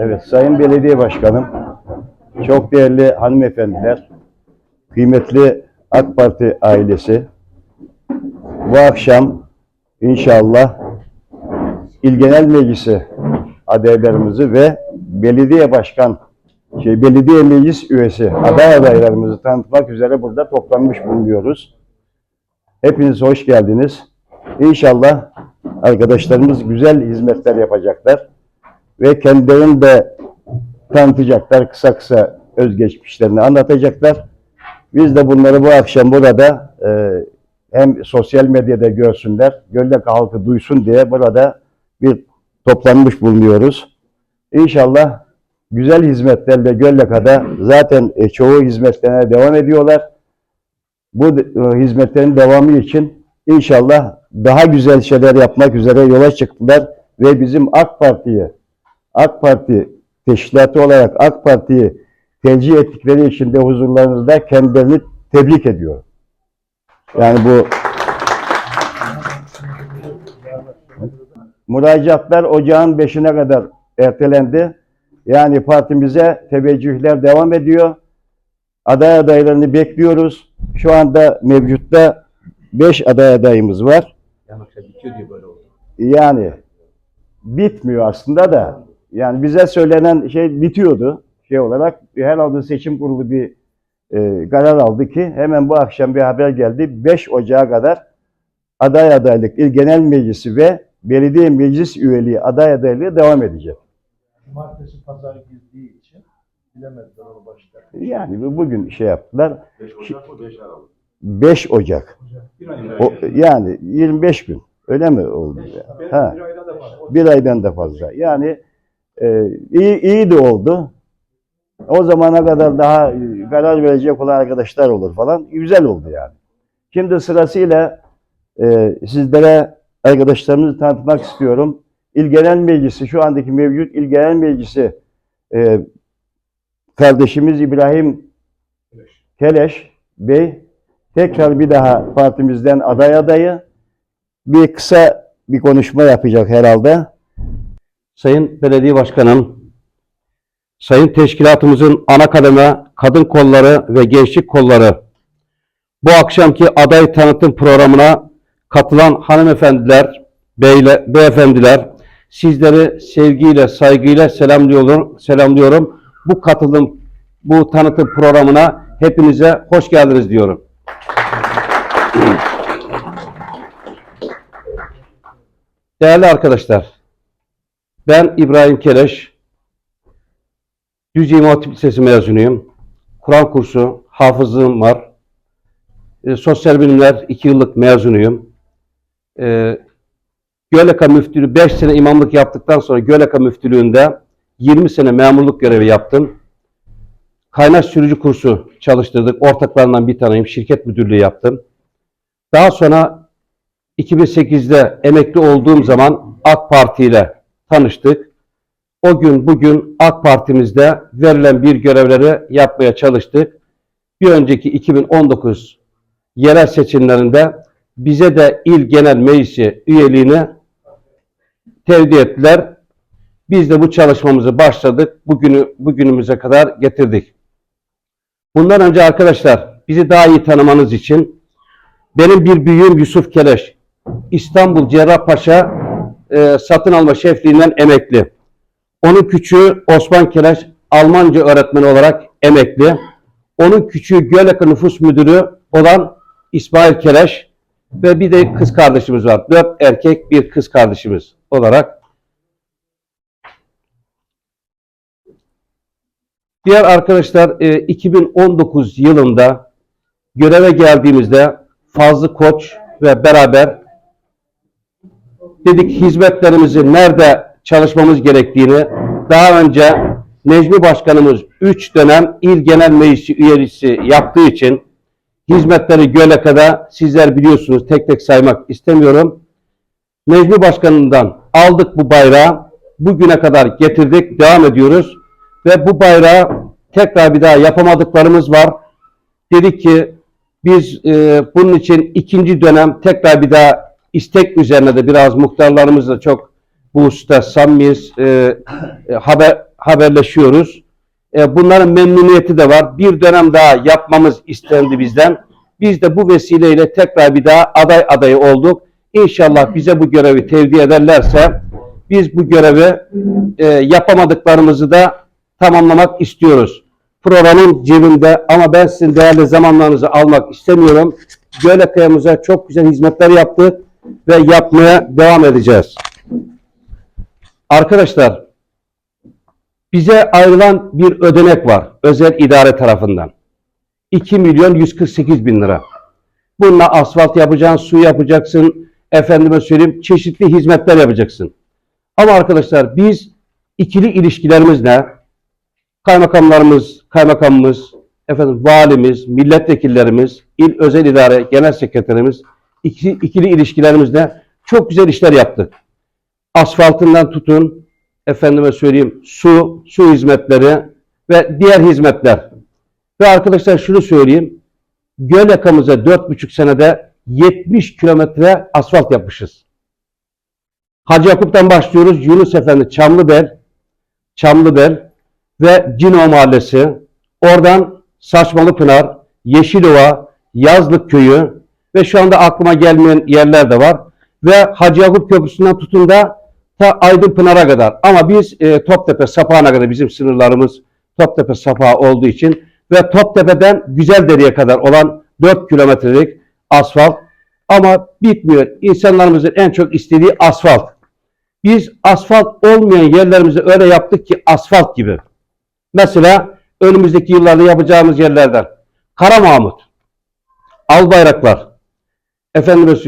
Evet, Sayın Belediye Başkanım, çok değerli hanımefendiler, kıymetli AK Parti ailesi, bu akşam inşallah İl Genel Meclisi adaylarımızı ve belediye başkan, şey belediye meclis üyesi aday adaylarımızı tanıtmak üzere burada toplanmış bulunuyoruz. Hepiniz hoş geldiniz. İnşallah arkadaşlarımız güzel hizmetler yapacaklar ve kendilerini de tanıtacaklar. Kısa kısa özgeçmişlerini anlatacaklar. Biz de bunları bu akşam burada e, hem sosyal medyada görsünler, Göllek halkı duysun diye burada bir toplanmış bulunuyoruz. İnşallah güzel hizmetlerle Gölleka'da zaten e, çoğu hizmetlerine devam ediyorlar. Bu e, hizmetlerin devamı için inşallah daha güzel şeyler yapmak üzere yola çıktılar ve bizim AK Parti'ye AK Parti teşkilatı olarak AK Parti'yi tercih ettikleri için de huzurlarınızda kendilerini tebrik ediyorum. Yani bu müracaatlar ocağın 5'ine kadar ertelendi. Yani partimize teveccühler devam ediyor. Aday adaylarını bekliyoruz. Şu anda mevcutta 5 aday adayımız var. Yani bitmiyor aslında da. Yani bize söylenen şey bitiyordu. Şey olarak herhalde seçim kurulu bir e, karar aldı ki hemen bu akşam bir haber geldi. 5 Ocağı kadar aday adaylık il genel meclisi ve belediye meclis üyeliği aday adaylığı devam edecek. Cumartesi pazar girdiği için bilemediler onu başta. Yani bu- bugün şey yaptılar. 5 Ocak mı 5 Aralık? 5 Ocak. Bir ay O, yani 25 gün. Öyle mi oldu? Ha. aydan da fazla. Bir aydan da fazla. Yani e, iyi, iyi de oldu. O zamana kadar daha e, karar verecek olan arkadaşlar olur falan. Güzel oldu yani. Şimdi sırasıyla e, sizlere arkadaşlarımızı tanıtmak istiyorum. İl Genel Meclisi, şu andaki mevcut İl Genel Meclisi e, kardeşimiz İbrahim Keleş Bey tekrar bir daha partimizden aday adayı. Bir kısa bir konuşma yapacak herhalde. Sayın Belediye Başkanım, Sayın Teşkilatımızın ana kademe kadın kolları ve gençlik kolları, bu akşamki aday tanıtım programına katılan hanımefendiler, beyle, beyefendiler, sizleri sevgiyle, saygıyla selamlıyorum. selamlıyorum. Bu katılım, bu tanıtım programına hepinize hoş geldiniz diyorum. Değerli arkadaşlar, ben İbrahim Keleş, Düzce İmam Lisesi mezunuyum. Kur'an kursu, hafızlığım var. E, sosyal bilimler 2 yıllık mezunuyum. E, Göleka Müftülüğü 5 sene imamlık yaptıktan sonra Göleka Müftülüğü'nde 20 sene memurluk görevi yaptım. Kaynak sürücü kursu çalıştırdık. Ortaklarından bir taneyim. Şirket müdürlüğü yaptım. Daha sonra 2008'de emekli olduğum zaman AK Parti ile tanıştık. O gün bugün AK Parti'mizde verilen bir görevleri yapmaya çalıştık. Bir önceki 2019 yerel seçimlerinde bize de il genel meclisi üyeliğini tevdi ettiler. Biz de bu çalışmamızı başladık. Bugünü bugünümüze kadar getirdik. Bundan önce arkadaşlar bizi daha iyi tanımanız için benim bir büyüğüm Yusuf Keleş İstanbul Cerrahpaşa e, satın alma şefliğinden emekli. Onun küçüğü Osman Keleş Almanca öğretmeni olarak emekli. Onun küçüğü Göleka Nüfus Müdürü olan İsmail Keleş ve bir de kız kardeşimiz var. Dört erkek bir kız kardeşimiz olarak. Diğer arkadaşlar e, 2019 yılında göreve geldiğimizde Fazlı Koç ve beraber dedik hizmetlerimizi nerede çalışmamız gerektiğini daha önce Necmi Başkanımız 3 dönem İl Genel Meclisi üyesi yaptığı için hizmetleri Göleka'da sizler biliyorsunuz tek tek saymak istemiyorum. Necmi Başkanı'ndan aldık bu bayrağı. Bugüne kadar getirdik, devam ediyoruz. Ve bu bayrağı tekrar bir daha yapamadıklarımız var. Dedik ki biz e, bunun için ikinci dönem tekrar bir daha istek üzerine de biraz muhtarlarımızla çok bu hususta samimiyiz, e, e, haber, haberleşiyoruz. E, bunların memnuniyeti de var. Bir dönem daha yapmamız istendi bizden. Biz de bu vesileyle tekrar bir daha aday adayı olduk. İnşallah bize bu görevi tevdi ederlerse biz bu görevi e, yapamadıklarımızı da tamamlamak istiyoruz. Programın cebinde ama ben sizin değerli zamanlarınızı almak istemiyorum. Göle kıyamıza çok güzel hizmetler yaptık ve yapmaya devam edeceğiz. Arkadaşlar bize ayrılan bir ödenek var özel idare tarafından. 2 milyon 148 bin lira. Bununla asfalt yapacaksın, su yapacaksın, efendime söyleyeyim çeşitli hizmetler yapacaksın. Ama arkadaşlar biz ikili ilişkilerimizle kaymakamlarımız, kaymakamımız, efendim valimiz, milletvekillerimiz, il özel idare genel sekreterimiz iki, ikili ilişkilerimizle çok güzel işler yaptık. Asfaltından tutun, efendime söyleyeyim su, su hizmetleri ve diğer hizmetler. Ve arkadaşlar şunu söyleyeyim. Göl yakamıza dört buçuk senede 70 kilometre asfalt yapmışız. Hacı Yakup'tan başlıyoruz. Yunus Efendi Çamlıbel, Çamlıbel ve Cino Mahallesi. Oradan Saçmalı Pınar, Yeşilova, Yazlık Köyü ve şu anda aklıma gelmeyen yerler de var. Ve Hacı Yakup Köprüsü'nden tutun da ta Aydın Pınar'a kadar. Ama biz e, Toptepe Sapağı'na kadar bizim sınırlarımız Toptepe Sapağı olduğu için ve Toptepe'den Güzeldere'ye kadar olan 4 kilometrelik asfalt ama bitmiyor. İnsanlarımızın en çok istediği asfalt. Biz asfalt olmayan yerlerimizi öyle yaptık ki asfalt gibi. Mesela önümüzdeki yıllarda yapacağımız yerlerden Kara Mahmut, Albayraklar, efendim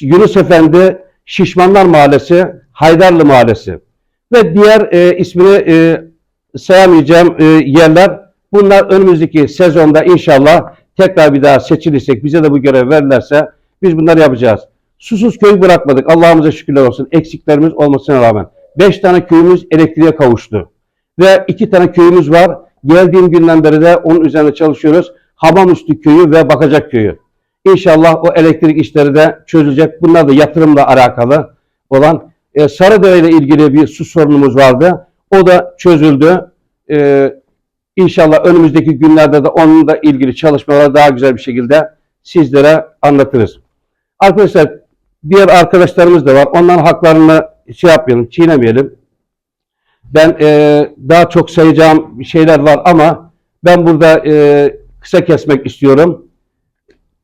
Yunus Efendi Şişmanlar Mahallesi, Haydarlı Mahallesi ve diğer e, ismini e, sayamayacağım e, yerler. Bunlar önümüzdeki sezonda inşallah tekrar bir daha seçilirsek, bize de bu görev verirlerse biz bunları yapacağız. Susuz köy bırakmadık. Allah'ımıza şükürler olsun. Eksiklerimiz olmasına rağmen. Beş tane köyümüz elektriğe kavuştu. Ve iki tane köyümüz var. Geldiğim günden beri de onun üzerine çalışıyoruz. Hamamüstü köyü ve Bakacak köyü. İnşallah o elektrik işleri de çözülecek. Bunlar da yatırımla alakalı olan. E, Sarıdere ile ilgili bir su sorunumuz vardı. O da çözüldü. E, İnşallah önümüzdeki günlerde de onunla ilgili çalışmaları daha güzel bir şekilde sizlere anlatırız. Arkadaşlar diğer arkadaşlarımız da var. Onların haklarını şey yapmayalım, çiğnemeyelim. Ben e, daha çok sayacağım şeyler var ama ben burada e, kısa kesmek istiyorum.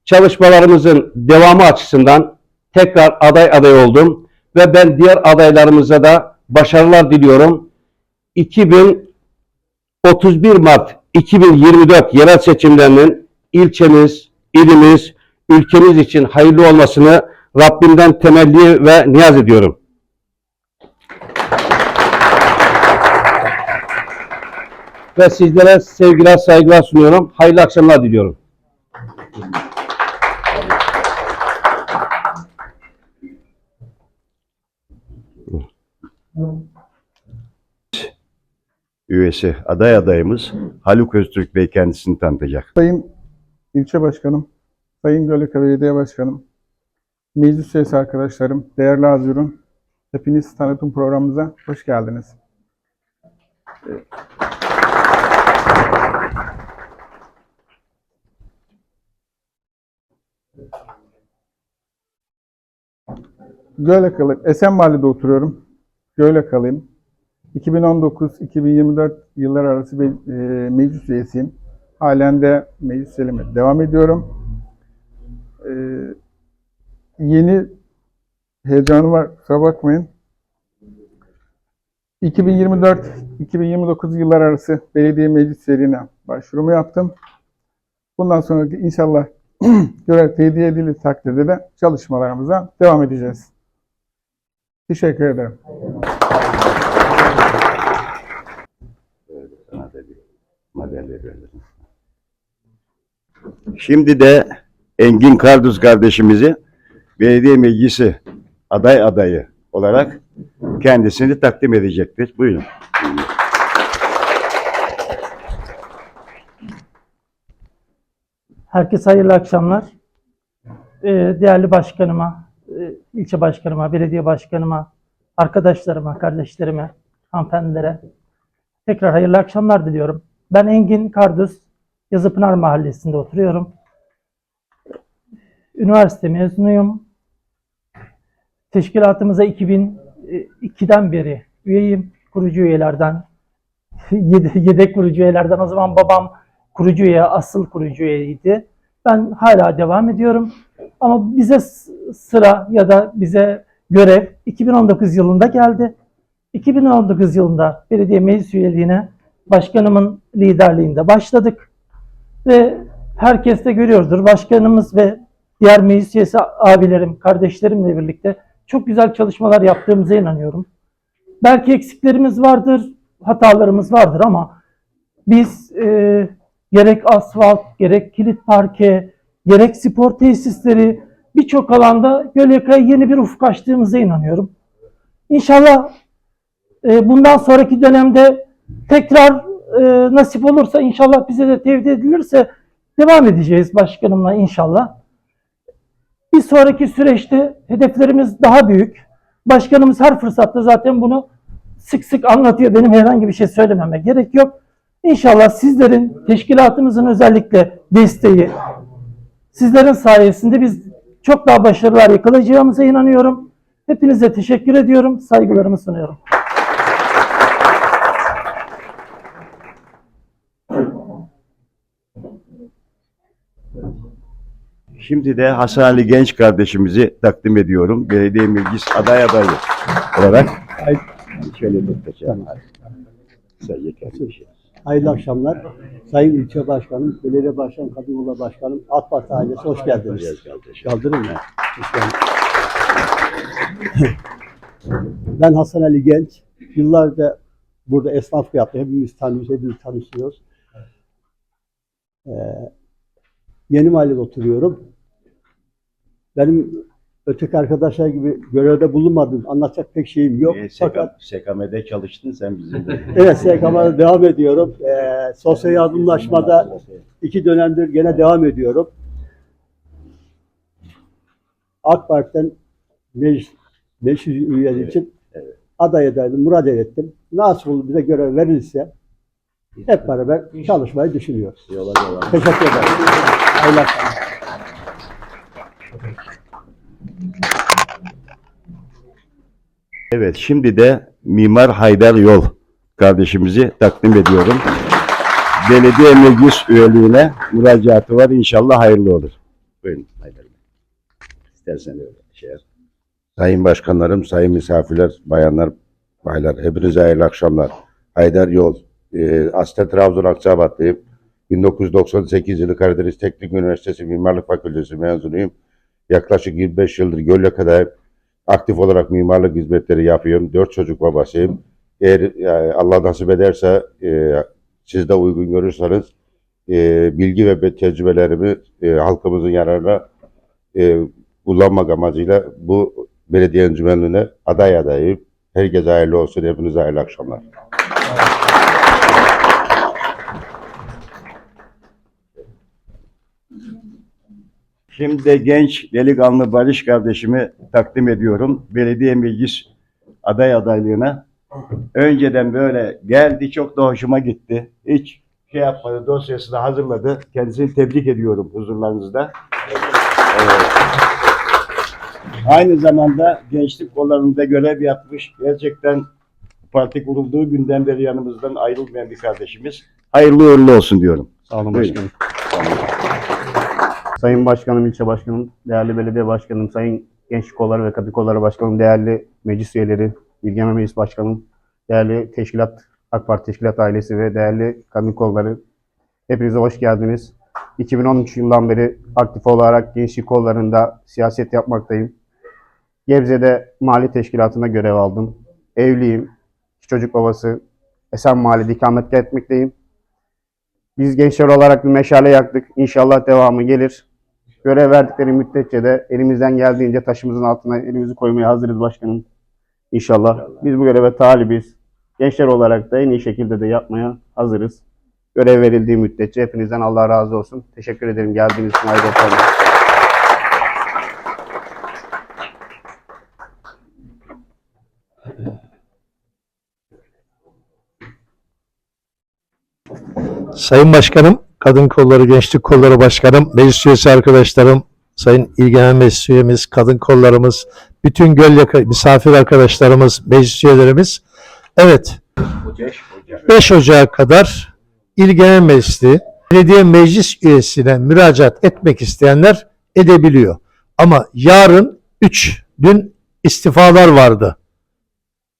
Çalışmalarımızın devamı açısından tekrar aday aday oldum ve ben diğer adaylarımıza da başarılar diliyorum. 2000 31 Mart 2024 yerel seçimlerinin ilçemiz, ilimiz, ülkemiz için hayırlı olmasını Rabbimden temelli ve niyaz ediyorum. Ve sizlere sevgiler, saygılar sunuyorum. Hayırlı akşamlar diliyorum. Üyesi, aday adayımız Haluk Öztürk Bey kendisini tanıtacak. Sayın ilçe başkanım, Sayın Göleka Belediye Başkanım, meclis üyesi arkadaşlarım, değerli Hazirun, hepiniz tanıtım programımıza hoş geldiniz. Gölekalıyım, Esen Mahalle'de oturuyorum. Gölekalıyım. 2019-2024 yıllar arası bir e, meclis üyesiyim. Halen de meclis devam ediyorum. E, yeni heyecanım var, kusura bakmayın. 2024-2029 yıllar arası belediye meclis üyeliğine başvurumu yaptım. Bundan sonraki inşallah görev teyit edildiği takdirde de çalışmalarımıza devam edeceğiz. Teşekkür ederim. Sana da bir madalya verelim. Şimdi de Engin Karduz kardeşimizi belediye meclisi aday adayı olarak kendisini takdim edecektir. Buyurun. Herkese hayırlı akşamlar. Ee, değerli başkanıma, ilçe başkanıma, belediye başkanıma, arkadaşlarıma, kardeşlerime, hanımefendilere tekrar hayırlı akşamlar diliyorum. Ben Engin Kardus, Yazıpınar Mahallesi'nde oturuyorum. Üniversite mezunuyum. Teşkilatımıza 2002'den beri üyeyim. Kurucu üyelerden, yede- yedek kurucu üyelerden. O zaman babam kurucu üye, asıl kurucu üyeydi. Ben hala devam ediyorum. Ama bize sıra ya da bize görev 2019 yılında geldi. 2019 yılında belediye meclis üyeliğine başkanımın liderliğinde başladık. Ve herkes de görüyordur. Başkanımız ve diğer meclis üyesi abilerim, kardeşlerimle birlikte çok güzel çalışmalar yaptığımıza inanıyorum. Belki eksiklerimiz vardır, hatalarımız vardır ama biz e, gerek asfalt, gerek kilit parke, gerek spor tesisleri birçok alanda Gölyaka'ya yeni bir ufuk açtığımıza inanıyorum. İnşallah e, bundan sonraki dönemde tekrar e, nasip olursa inşallah bize de tevdi edilirse devam edeceğiz başkanımla inşallah. Bir sonraki süreçte hedeflerimiz daha büyük. Başkanımız her fırsatta zaten bunu sık sık anlatıyor. Benim herhangi bir şey söylememe gerek yok. İnşallah sizlerin, teşkilatımızın özellikle desteği, sizlerin sayesinde biz çok daha başarılar yakalayacağımıza inanıyorum. Hepinize teşekkür ediyorum. Saygılarımı sunuyorum. Şimdi de Hasan Ali Genç kardeşimizi takdim ediyorum. Belediye meclis aday adayı olarak. Şöyle bir. Sayın kardeşim. Hayırlı akşamlar. Sayın İlçe Başkanım, Belediye Başkanım, Kadıoğlu Başkanım, AK Parti ailesi hoş geldiniz. Kaldırın mı? Hoş geldiniz. ben Hasan Ali Genç. Yıllarca burada esnaflık yaptım. Hepimiz tanıyoruz, hepimiz tanışıyoruz. Ee, yeni mahallede oturuyorum. Benim öteki arkadaşlar gibi görevde bulunmadım. Anlatacak pek şeyim yok. Ee, Fakat Sekame'de çalıştın sen bizim de. Evet SKM'da devam ediyorum. Ee, sosyal yardımlaşmada iki dönemdir gene devam ediyorum. AK Parti'den meclis, meclis üyeliği için aday ederdim, murad ettim. Nasıl olur bize görev verilirse hep beraber çalışmayı düşünüyoruz. Yola devam. Teşekkür ederim. Hayırlı akşamlar. Evet şimdi de Mimar Haydar Yol kardeşimizi takdim ediyorum. Belediye meclis üyeliğine müracaatı var. İnşallah hayırlı olur. Buyurun Haydar Bey. İstersen öyle şey. Sayın başkanlarım, sayın misafirler, bayanlar, baylar, hepinize hayırlı akşamlar. Haydar Yol, e, aslen Trabzon Akçabatlıyım. 1998 yılı Karadeniz Teknik Üniversitesi Mimarlık Fakültesi mezunuyum. Yaklaşık 25 yıldır Gölyaka'dayım. Aktif olarak mimarlık hizmetleri yapıyorum. Dört çocuk babasıyım. Eğer e, Allah nasip ederse, e, siz de uygun görürseniz, e, bilgi ve tecrübelerimi e, halkımızın yararına e, kullanmak amacıyla bu belediye encümenliğine aday adayım. Herkese hayırlı olsun. Hepinize hayırlı akşamlar. Şimdi genç delikanlı Barış kardeşimi takdim ediyorum. Belediye meclis aday adaylığına. Önceden böyle geldi çok da hoşuma gitti. Hiç şey yapmadı dosyasını hazırladı. Kendisini tebrik ediyorum huzurlarınızda. Evet. Aynı zamanda gençlik kollarında görev yapmış. Gerçekten parti kurulduğu günden beri yanımızdan ayrılmayan bir kardeşimiz. Hayırlı uğurlu olsun diyorum. Sağ olun Buyurun. Sayın Başkanım, ilçe başkanım, değerli belediye başkanım, sayın gençlik kolları ve kadın kolları başkanım, değerli meclis üyeleri, Bilgemen Meclis Başkanım, değerli teşkilat, AK Parti teşkilat ailesi ve değerli kadın kolları. Hepinize hoş geldiniz. 2013 yılından beri aktif olarak gençlik kollarında siyaset yapmaktayım. Gebze'de mahalle teşkilatında görev aldım. Evliyim. İki çocuk babası. Esen Mahalle'de ikamet etmekteyim. Biz gençler olarak bir meşale yaktık. İnşallah devamı gelir. Görev verdikleri müddetçe de elimizden geldiğince taşımızın altına elimizi koymaya hazırız başkanım. İnşallah. İnşallah. Biz bu göreve talibiz. Gençler olarak da en iyi şekilde de yapmaya hazırız. Görev verildiği müddetçe hepinizden Allah razı olsun. Teşekkür ederim geldiğiniz için ayrıca. Sayın Başkanım, Kadın Kolları Gençlik Kolları Başkanım, meclis üyesi arkadaşlarım, Sayın İlgilenen Meclis Üyemiz, Kadın Kollarımız, bütün göl yaka misafir arkadaşlarımız, meclis üyelerimiz. Evet, 5 Ocağı kadar İl Genel Meclisi, belediye meclis üyesine müracaat etmek isteyenler edebiliyor. Ama yarın 3, dün istifalar vardı.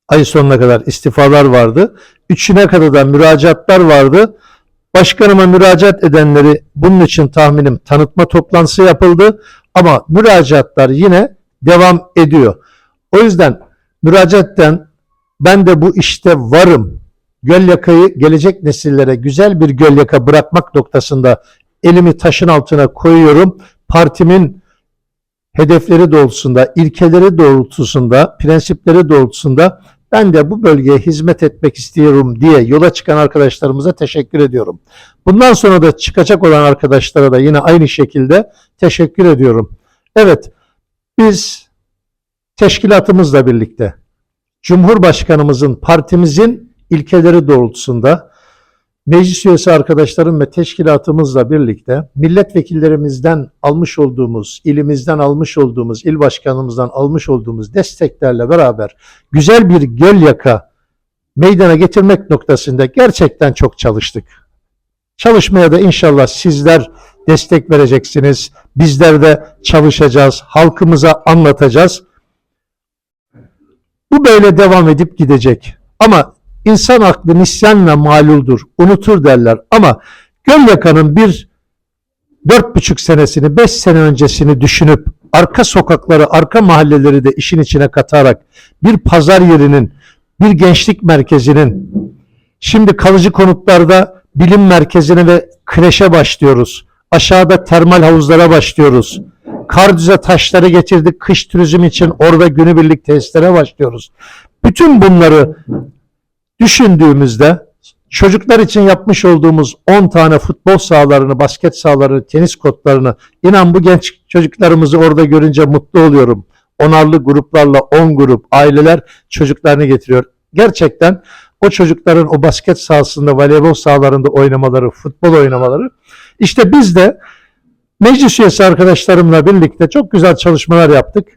Ay sonuna kadar istifalar vardı. Üçüne kadar da müracaatlar vardı. Başkanıma müracaat edenleri bunun için tahminim tanıtma toplantısı yapıldı. Ama müracaatlar yine devam ediyor. O yüzden müracaatten ben de bu işte varım. Göl yakayı gelecek nesillere güzel bir göl yaka bırakmak noktasında elimi taşın altına koyuyorum. Partimin hedefleri doğrultusunda, ilkeleri doğrultusunda, prensipleri doğrultusunda ben de bu bölgeye hizmet etmek istiyorum diye yola çıkan arkadaşlarımıza teşekkür ediyorum. Bundan sonra da çıkacak olan arkadaşlara da yine aynı şekilde teşekkür ediyorum. Evet, biz teşkilatımızla birlikte Cumhurbaşkanımızın, partimizin ilkeleri doğrultusunda meclis üyesi arkadaşlarım ve teşkilatımızla birlikte milletvekillerimizden almış olduğumuz, ilimizden almış olduğumuz, il başkanımızdan almış olduğumuz desteklerle beraber güzel bir göl yaka meydana getirmek noktasında gerçekten çok çalıştık. Çalışmaya da inşallah sizler destek vereceksiniz. Bizler de çalışacağız, halkımıza anlatacağız. Bu böyle devam edip gidecek. Ama insan aklı nisyanla maluldur, unutur derler. Ama Gölyaka'nın bir dört buçuk senesini, beş sene öncesini düşünüp arka sokakları, arka mahalleleri de işin içine katarak bir pazar yerinin, bir gençlik merkezinin, şimdi kalıcı konutlarda bilim merkezine ve kreşe başlıyoruz. Aşağıda termal havuzlara başlıyoruz. Kardüze taşları getirdik kış turizm için orada günübirlik tesislere başlıyoruz. Bütün bunları düşündüğümüzde çocuklar için yapmış olduğumuz 10 tane futbol sahalarını, basket sahalarını, tenis kortlarını inan bu genç çocuklarımızı orada görünce mutlu oluyorum. Onarlı gruplarla 10 grup aileler çocuklarını getiriyor. Gerçekten o çocukların o basket sahasında, voleybol sahalarında oynamaları, futbol oynamaları. İşte biz de meclis üyesi arkadaşlarımla birlikte çok güzel çalışmalar yaptık.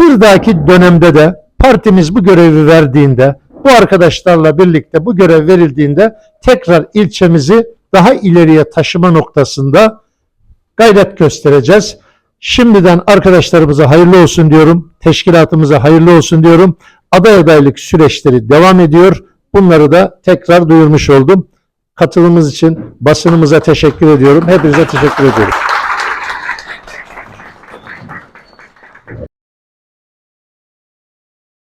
Bir dahaki dönemde de partimiz bu görevi verdiğinde, bu arkadaşlarla birlikte bu görev verildiğinde tekrar ilçemizi daha ileriye taşıma noktasında gayret göstereceğiz. Şimdiden arkadaşlarımıza hayırlı olsun diyorum. Teşkilatımıza hayırlı olsun diyorum. Aday adaylık süreçleri devam ediyor. Bunları da tekrar duyurmuş oldum. Katılımınız için basınımıza teşekkür ediyorum. Hepinize teşekkür ediyorum.